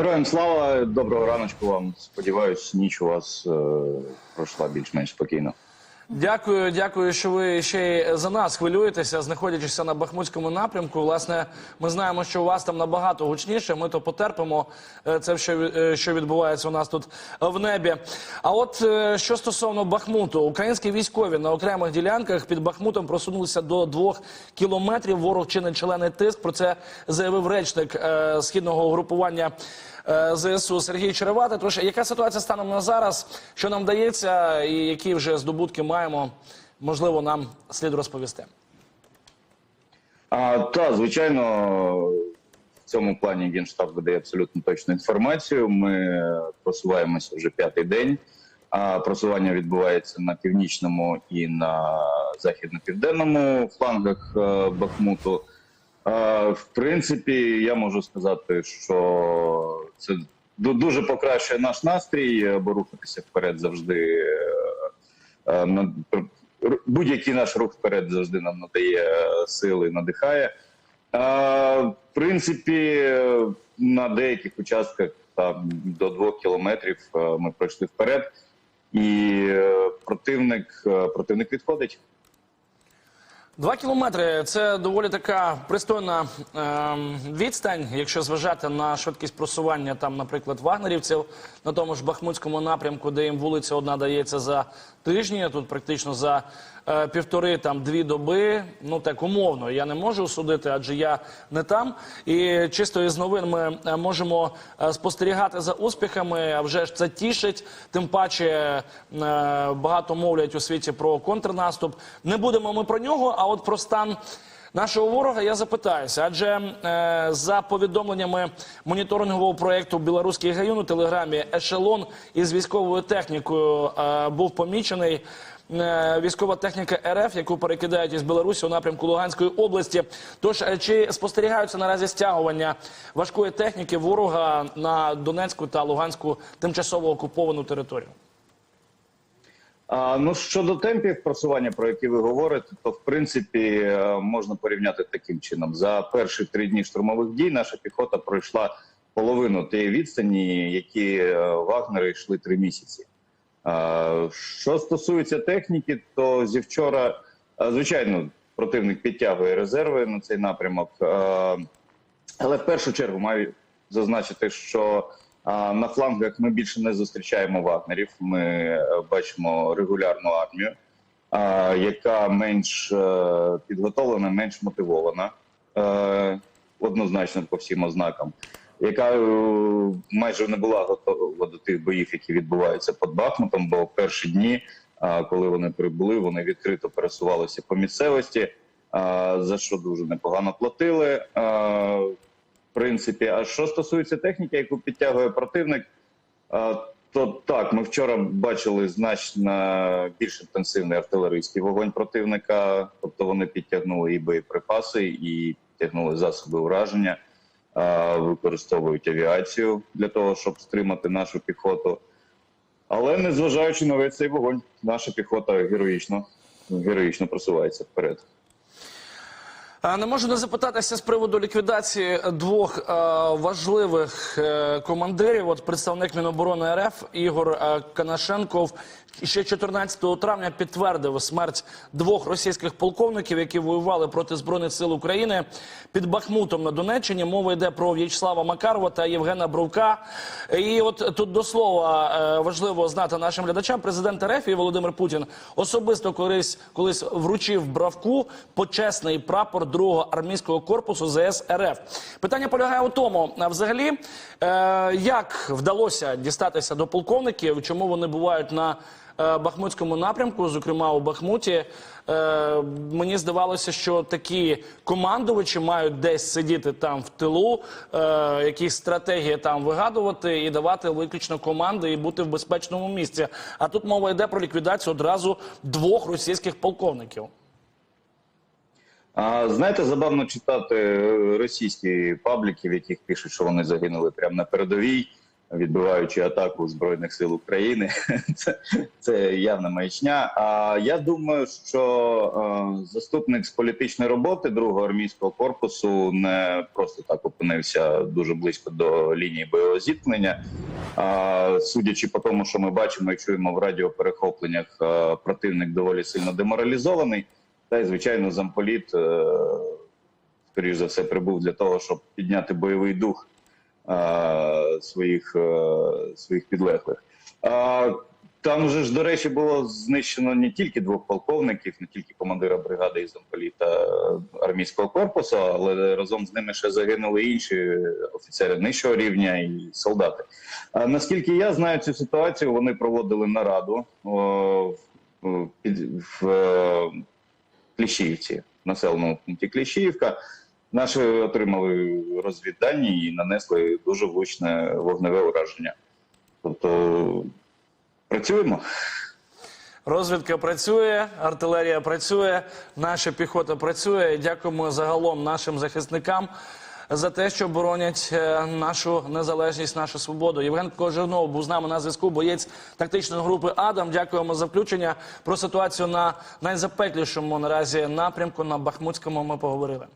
Героям слава, доброго раночку вам. Сподіваюсь, ніч у вас е, пройшла більш-менш спокійно. Дякую, дякую, що ви ще й за нас хвилюєтеся, знаходячися на Бахмутському напрямку. Власне, ми знаємо, що у вас там набагато гучніше. Ми то потерпимо е, це, що, е, що відбувається у нас тут в небі. А от е, що стосовно Бахмуту, українські військові на окремих ділянках під Бахмутом просунулися до двох кілометрів. Ворог чинить шалений тиск. Про це заявив речник східного угрупування. Е, ЗСУ Сергій Черевати. Тож яка ситуація станом на зараз? Що нам дається, і які вже здобутки маємо? Можливо, нам слід розповісти. А, та, звичайно, в цьому плані Генштаб видає абсолютно точну інформацію. Ми просуваємося вже п'ятий день. А просування відбувається на північному і на західно-південному флангах е, Бахмуту. Е, В принципі, я можу сказати, що це дуже покращує наш настрій, е, бо рухатися вперед завжди е, е, будь-який наш рух вперед завжди нам надає е, сили, надихає. Е, В принципі, е, на деяких участках там до двох кілометрів е, ми пройшли вперед, і е, противник, е, противник відходить. Два кілометри це доволі така пристойна е відстань, якщо зважати на швидкість просування там, наприклад, вагнерівців на тому ж Бахмутському напрямку, де їм вулиця одна дається за тижні, тут практично за е, півтори там дві доби. Ну так умовно, я не можу судити, адже я не там. І чисто із новин ми е, можемо е, спостерігати за успіхами. А вже ж це тішить. Тим паче багато мовлять у світі про контрнаступ. Не будемо ми про нього, а от про стан. Нашого ворога я запитаюся, адже е, за повідомленнями моніторингового проєкту Білоруський гаюн у телеграмі ешелон із військовою технікою е, був помічений. Е, Військова техніка РФ, яку перекидають із Білорусі у напрямку Луганської області. Тож е, чи спостерігаються наразі стягування важкої техніки ворога на Донецьку та Луганську тимчасово окуповану територію? Ну щодо темпів просування, про які ви говорите, то в принципі е, можна порівняти таким чином: за перші три дні штурмових дій наша піхота пройшла половину тієї відстані, які вагнери йшли три місяці. Що стосується техніки, то зі вчора, звичайно, противник підтягує резерви на цей напрямок. Але в першу чергу маю зазначити, що на флангах ми більше не зустрічаємо вагнерів. Ми е, бачимо регулярну армію, яка менш е, підготовлена, менш мотивована, е, однозначно по всім ознакам, яка е, майже не була готова до тих боїв, які відбуваються під Бахмутом, бо перші дні, коли вони прибули, вони відкрито пересувалися по місцевості. За що дуже непогано платили. В принципі, а що стосується техніки, яку підтягує противник, то так, ми вчора бачили значно більш інтенсивний артилерійський вогонь противника. Тобто вони підтягнули і боєприпаси, і підтягнули засоби ураження, використовують авіацію для того, щоб стримати нашу піхоту. Але незважаючи на весь цей вогонь, наша піхота героїчно, героїчно просувається вперед. Е, Не можу не запитатися з приводу ліквідації двох е, важливих е, командирів. От представник Міноборони РФ Ігор е, Канашенков ще 14 травня підтвердив смерть двох російських полковників, які воювали проти збройних сил України під Бахмутом на Донеччині. Мова йде про В'ячеслава Макарова та Євгена Бровка. І от тут до слова е, важливо знати нашим глядачам. Президент РФ і Володимир Путін особисто колись колись вручив Бравку почесний прапор другого армійського корпусу ЗС РФ. Питання полягає у тому, а взагалі, е, як вдалося дістатися до полковників, чому вони бувають на Бахмутському напрямку, зокрема у Бахмуті. Е, мені здавалося, що такі командувачі мають десь сидіти там в тилу, е, якісь стратегії там вигадувати і давати виключно команди і бути в безпечному місці. А тут мова йде про ліквідацію одразу двох російських полковників. Знаєте, забавно читати е, російські пабліки, в яких пишуть, що вони загинули прямо на передовій. Відбиваючи атаку збройних сил України. Це, це явна маячня. А я думаю, що е, заступник з політичної роботи другого армійського корпусу не просто так опинився дуже близько до лінії бойового зіткнення. А, судячи по тому, що ми бачимо і чуємо в радіоперехопленнях, е, противник доволі сильно деморалізований. Та й звичайно, замполіт, е, скоріш за все, прибув для того, щоб підняти бойовий дух своїх, е, своїх підлеглих. Там же ж, до речі, було знищено не тільки двох полковників, не тільки командира бригади і замполіта армійського корпусу, але разом з ними ще загинули інші офіцери нижчого рівня і солдати. А наскільки я знаю цю ситуацію, вони проводили нараду о, в, в е, Кліщіївці, населеному пункті Кліщіївка. Наші отримали розвіддані і нанесли дуже влучне вогневе ураження. Тобто працюємо. Розвідка працює, артилерія працює, наша піхота працює. Дякуємо загалом нашим захисникам за те, що боронять е, нашу незалежність, нашу свободу. Євген Кожевнов був з нами на зв'язку. Боєць тактичної групи Адам. Дякуємо за включення. Про ситуацію на найзапеклішому наразі напрямку на Бахмутському ми поговорили.